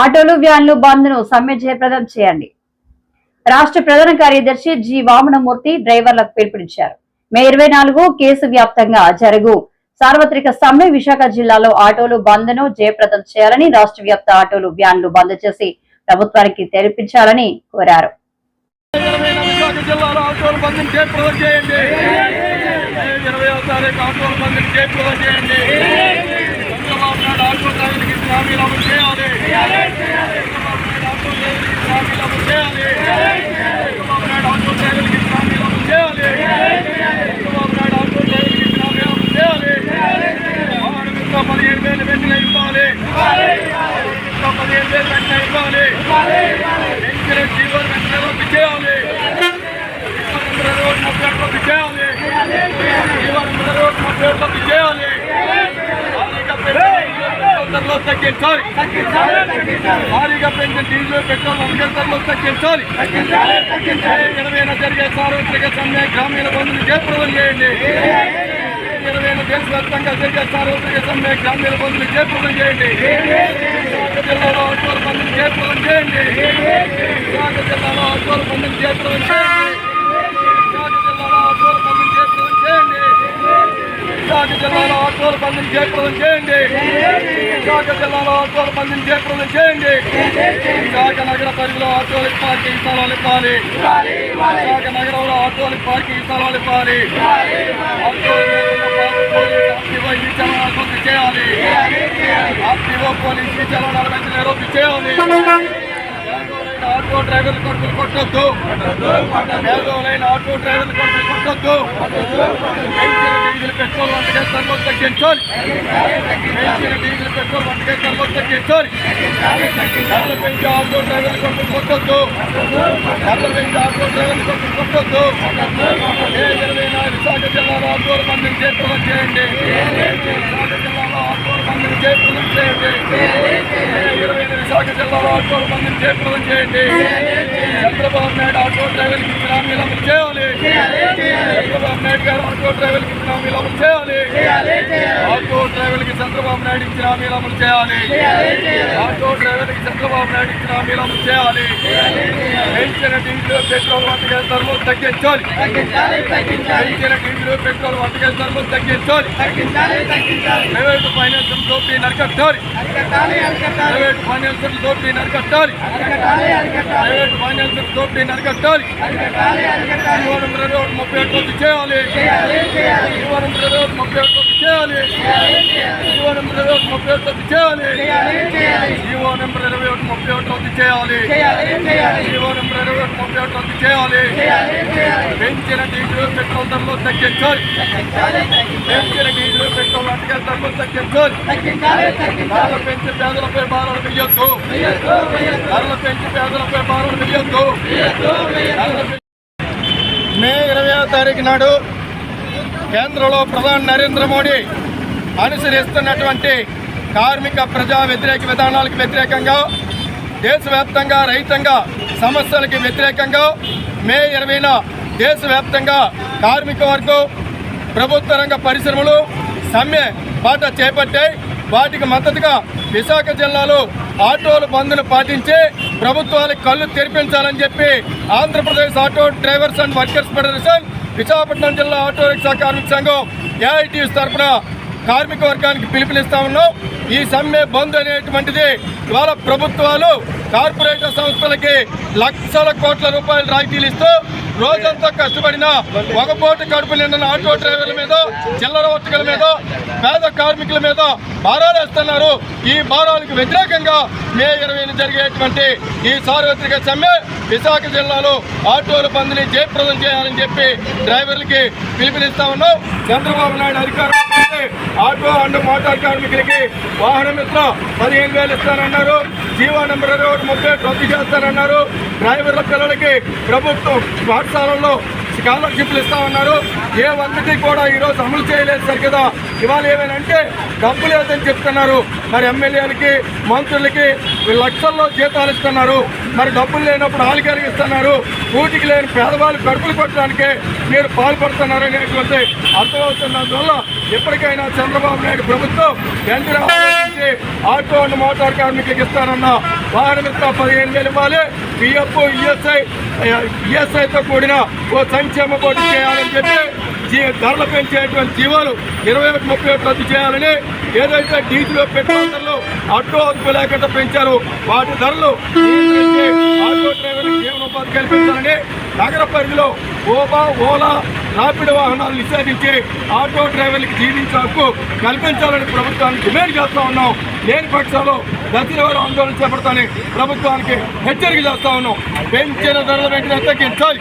ఆటోలు వ్యాన్లు బంద్ను సమ్మె జయప్రదం చేయండి. రాష్ట్ర ప్రధాన కార్యదర్శి జి. వామనమూర్తి డ్రైవర్లకు పిలుపునిచ్చారు. మే ఇరవై నాలుగు కేసు వ్యాప్తంగా జరుగు. సార్వత్రిక సమ్మె విశాఖ జిల్లాలో ఆటోలు బంద్ను జయప్రదం చేయాలని రాష్ట్ర వ్యాప్త ఆటోలు వ్యాన్లు బంద్ చేసి ప్రభుత్వానికి తెలిపించాలని కోరారు. ఆటోలు చేయండి. పదిహేను వేలు వెంటనే ఇవ్వాలి పదిహేను వేలు వెంటనే ఇవ్వాలి వెంటనే జీవోలు వెంటనే రద్దు రోడ్ ముప్పై రద్దు చేయాలి జీవోలు రోడ్ ముప్పై రద్దు చేయాలి ధరలు తగ్గించాలి. భారీగా పెంచిన డీజిల్ పెట్రోల్ వందల ధరలు తగ్గించాలి ఇరవైన జరిగే సార్వత్రిక సమ్మె గ్రామీణ బంధువులు జయప్రదం చేయండి ఇరవైన దేశవ్యాప్తంగా జరిగే సార్వత్రిక సమ్మె గ్రామీణ బంధువులు జయప్రదం చేయండి జిల్లాలో ఆటోల బంధువులు జయప్రదం చేయండి జిల్లాలో ఆటోల బంధువులు జయప్రదం చేయండి విశాఖ జిల్లాలో ఆటోల బంధువులు జయప్రదం చేయండి. విశాఖ జిల్లాలో ఆటోల బంధువులు జయప్రదం చేయండి. విశాఖ నగర పరిధిలో ఆటోలకు పార్కింగ్ స్థలాలు ఇవ్వాలి. విశాఖ నగరంలో ఆటోలకు పార్కింగ్ స్థలాలు ఇవ్వాలి. రద్దు చేయాలి. ఆర్టీఓ పోలీసు చలనాల వెంటనే రద్దు చేయాలి ఆటో డ్రైవర్లు కొడుకులు కొట్టొద్దు. పేదోలైన ఆటో డ్రైవర్లు కొడుకులు కొట్టొద్దు. డీజిల్ పెట్రోల్ వంటకే సర్వం తగ్గించాలి. డీజిల్ పెట్రోల్ వంటకే సర్వం తగ్గించాలి. ధరలు పెంచి ఆటో డ్రైవర్లు కొడుకులు కొట్టొద్దు. ధరలు పెంచి ఆటో డ్రైవర్లు కొడుకులు కొట్టొద్దు. ఇరవై నాలుగు విశాఖ జిల్లాలో ఆటోల మందిని చేతులు చేయండి. విశాఖ జిల్లాలో ఆటోల మందిని చేతులు చేయండి. ఇరవై ఎనిమిది విశాఖ జిల్లాలో ఆటోల మందిని చేతులు చేయండి చంద్రబాబు నాయుడు ఆటో డ్రైవర్కి ఇచ్చిన హామీలు అమలు చేయాలి చంద్రబాబు నాయుడు గారు ఆటో డ్రైవర్కి ఇచ్చిన హామీలు అమలు చేయాలి ఆటో డ్రైవర్కి చంద్రబాబు నాయుడు ఇచ్చిన హామీలు అమలు చేయాలి ఆటో డ్రైవర్కి చంద్రబాబు నాయుడు ఇచ్చిన హామీలు అమలు చేయాలి పెంచిన డీజిల్ పెట్రోల్ వంటకాల ధరలు తగ్గించాలి పెంచిన డీజిల్ పెట్రోల్ వంటకాల ధరలు తగ్గించాలి ప్రైవేటు ఫైనాన్షియల్ దోపిడీ నరకట్టాలి ప్రైవేట్ ఫైనాన్షియల్ దోపిడీ నరకట్టాలి. ప్రైవేట్ ఫైనాన్షియల్ దోపిడీ నరకట్టాలి. జీవనం రెండు ముప్పై ఒకటి రద్దు చేయాలి. జీవనం రెండు ముప్పై ఒకటి రద్దు చేయాలి. జీవనం రెండు ముప్పై ఒకటి రద్దు చేయాలి. జీవో నెంబర్ ఇరవై ఒకటి ముప్పై ఒకటి రద్దు చేయాలి. జీవో నెంబర్ ఇరవై ఒకటి ముప్పై ఒకటి రద్దు చేయాలి. పెంచిన డీజిల్ పెట్రోల్ ధరలు తగ్గించాలి. పెంచిన డీజిల్ పెట్రోల్ అటుకల ధరలు తగ్గించాలి. ధరలు పెంచి పేదలపై భారాలు వెయ్యొద్దు. ధరలు పెంచి పేదలపై భారాలు వెయ్యొద్దు. మే ఇరవై తారీఖు నాడు కేంద్రంలో ప్రధాని నరేంద్ర మోడీ అనుసరిస్తున్నటువంటి కార్మిక ప్రజా వ్యతిరేక విధానాలకు వ్యతిరేకంగా దేశవ్యాప్తంగా రైతంగా సమస్యలకు వ్యతిరేకంగా మే ఇరవైన దేశవ్యాప్తంగా కార్మిక వర్గం ప్రభుత్వ రంగ పరిశ్రమలు సమ్మె బాట చేపట్టాయి వాటికి మద్దతుగా విశాఖ జిల్లాలో ఆటోలు బంద్ను పాటించి ప్రభుత్వాలకు కళ్ళు తెరిపించాలని చెప్పి Andhra Pradesh auto drivers and workers federation Visakhapatnam జిల్లా ఆటో రిక్షా కార్మిక సంఘం ఏఐటీఎస్ తరఫున కార్మిక వర్గానికి పిలుపునిస్తా ఉన్నాం. ఈ సమ్మె బంద్ అనేటువంటిది ఇవాళ ప్రభుత్వాలు కార్పొరేట్ సంస్థలకి లక్షల కోట్ల రూపాయలు రాయితీలు ఇస్తూ రోజంతా కష్టపడిన ఒక ఒకపోటు కడుపు నిండిన ఆటో డ్రైవర్ల మీద చిల్లర వర్తకుల మీద కార్మికుల మీద భారాలు వేస్తున్నారు. ఈ భారాలకు వ్యతిరేకంగా మే ఇరవై జరిగేటువంటి ఈ సార్వత్రిక సమ్మె విశాఖ జిల్లాలో ఆటోల బంద్ని జయప్రదం చేయాలని చెప్పి డ్రైవర్లకి పిలుపునిస్తా ఉన్నాం. చంద్రబాబు నాయుడు అధికారం ఆటో అండ్ మోటార్ కార్మికులకి వాహన మిత్ర పదిహేను వేలు ఇస్తానన్నారు. జీవో నెంబర్ ఇరవై ఒకటి ముప్పై రద్దు చేస్తానన్నారు. డ్రైవర్ల పిల్లలకి ప్రభుత్వం పాఠశాలలో స్కాలర్షిప్లు ఇస్తా ఉన్నారు. ఏ ఒక్కటి కూడా ఈరోజు అమలు చేయలేదు సరికదా ఇవాళ ఏమైనా డబ్బు లేదని చెప్తున్నారు. మరి ఎమ్మెల్యేలకి మంత్రులకి లక్షల్లో జీతాలు ఇస్తున్నారు. మరి డబ్బులు లేనప్పుడు హాలు కలిగిస్తున్నారు కూటికి లేని పేదవాళ్ళు కడుపులు కొట్టడానికే మీరు పాల్పడుతున్నారు అనేటువంటి అర్థమవుతున్నందువల్ల ఎప్పటికైనా చంద్రబాబు నాయుడు ప్రభుత్వం వెంటనే ఆలోచించి ఆటో అండ్ మోటార్ కార్మికులకు ఇస్తానన్న వాహన మిత్ర పదిహేను వేలు ఇవ్వాలి. పిఎఫ్ ఈఎస్ఐ ఈఎస్ఐతో కూడిన ఓ సంక్షేమ బోర్డు చేయాలని చెప్పి జీ ధరలు పెంచేటువంటి జీవాలు ఇరవై ఒకటి ముప్పై ఒకటి రద్దు చేయాలని ఏదైతే డీజిల్ పెట్రోల్ ధరలు ఆటో అదుపు లేకుండా పెంచారు వాటి ధరలు ఆటో డ్రైవర్లకు జీవనోపాధి కల్పించాలని నగర పరిధిలో ఓబా ఓలా రాపిడ్ వాహనాలు నిషేధించి ఆటో డ్రైవర్లకు జీవించే హక్కు కల్పించాలని ప్రభుత్వానికి డిమాండ్ చేస్తా ఉన్నాం. లేని పక్షంలో దశల ఆందోళన చేపడతానని ప్రభుత్వానికి హెచ్చరిక చేస్తా ఉన్నాం. పెంచిన ధరలు వెంటనే తగ్గించాలి.